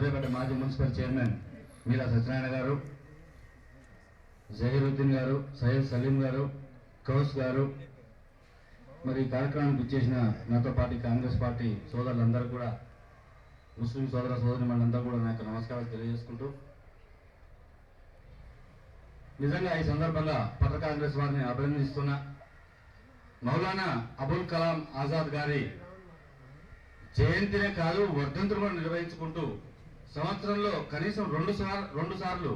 సూర్యాపేట మాజీ municipal chairman మీరా సత్యనారాయణ గారు జహీరుద్దీన్ గారు సయ్యద్ సలీం గారు కౌస్ గారు మరి కార్యక్రమానికి ఇచ్చేసిన నాతో పాటు కాంగ్రెస్ పార్టీ సోదరులందరూ కూడా ముస్లిం సోదర సోదరి మనందరూ కూడా నాకు నమస్కారాలు తెలియజేసుకుంటూ నిజంగా ఈ సందర్భంగా పత్ర కాంగ్రెస్ వారిని అభినందిస్తున్నా. మౌలానా అబుల్ కలాం ఆజాద్ గారి జయంతినే కాదు వర్ధంతులు కూడా నిర్వహించుకుంటూ సంవత్సరంలో కనీసం రెండు సార్ రెండు సార్లు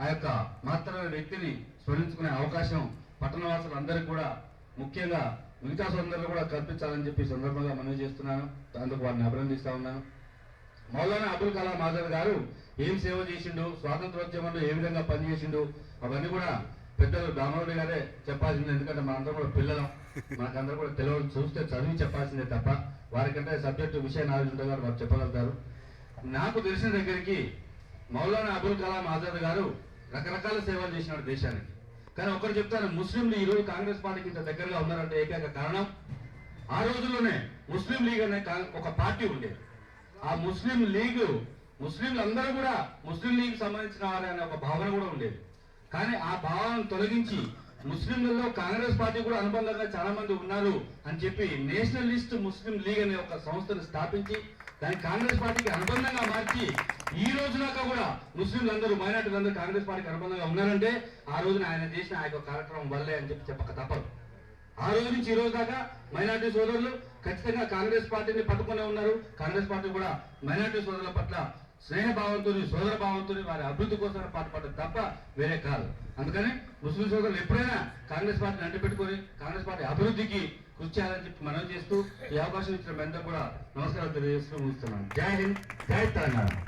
ఆ యొక్క మాత్రమైన వ్యక్తిని స్మరించుకునే అవకాశం పట్టణవాసులందరికీ కూడా ముఖ్యంగా మిగతా సోదరులు కూడా కల్పించాలని చెప్పి సందర్భంగా మనవి చేస్తున్నాను. అందుకు వారిని అభినందిస్తా ఉన్నాను. మౌలానా అబుల్ కలాం ఆజాద్ గారు ఏం సేవ చేసిండు స్వాతంత్రోద్యమంలో ఏ విధంగా పనిచేసిండు అవన్నీ కూడా పెద్దలు దామోదరి గారే చెప్పాల్సింది. ఎందుకంటే మనందరం కూడా పిల్లలం. మనకందరూ కూడా తెలియదు చూస్తే చదివి చెప్పాల్సిందే తప్ప వారికంటే సబ్జెక్టు విషయ నాలెడ్జ్ ఉంటుంది వారు చెప్పగలుగుతారు. నాకు తెలిసిన దగ్గరికి మౌలానా అబుల్ కలాం ఆజాద్ గారు రకరకాల సేవలు చేసినాడు దేశానికి. కానీ ఒకరు చెప్తాను ముస్లింలు ఈరోజు కాంగ్రెస్ పార్టీకి ఇంత దగ్గరగా ఉన్నారంటే ఏకైక కారణం? ఆ రోజుల్లోనే ముస్లిం లీగ్ అనే ఒక పార్టీ ఉండేది. ఆ ముస్లిం లీగ్ ముస్లింలు అందరూ కూడా ముస్లిం లీగ్ సంబంధించిన వారే అనే ఒక భావన కూడా ఉండేది. కానీ ఆ భావనను తొలగించి ముస్లింలలో కాంగ్రెస్ పార్టీ కూడా అనుబంధంగా చాలా మంది ఉన్నారు అని చెప్పి నేషనలిస్ట్ ముస్లిం లీగ్ అనే ఒక సంస్థను స్థాపించి దాన్ని కాంగ్రెస్ పార్టీకి అనుబంధంగా మార్చి ఈ రోజు కూడా ముస్లింలందరూ మైనార్టీలందరూ కాంగ్రెస్ పార్టీకి అనుబంధంగా ఉన్నారంటే ఆ రోజున ఆయన చేసిన ఆ యొక్క కార్యక్రమం వల్లే అని చెప్పి చెప్పక తప్పదు. ఆ రోజు నుంచి ఈ రోజు దాకా మైనార్టీ సోదరులు ఖచ్చితంగా కాంగ్రెస్ పార్టీని పట్టుకునే ఉన్నారు. కాంగ్రెస్ పార్టీ కూడా మైనార్టీ సోదరుల పట్ల స్నేహభావంతో సోదర భావంతో వారి అభివృద్ధి కోసం పాటుపడ్డది తప్ప వేరే కాదు. అందుకని ముస్లిం సోదరులు ఎప్పుడైనా కాంగ్రెస్ పార్టీని అంటిపెట్టుకొని కాంగ్రెస్ పార్టీ అభివృద్ధికి కృషి చేయాలని చెప్పి మనం చేస్తూ ఈ అవకాశం ఇచ్చిన మెంతా కూడా నమస్కారాలు తెలియజేస్తూ ముగిస్తున్నాను. జై హింద్ జై తెలంగాణ.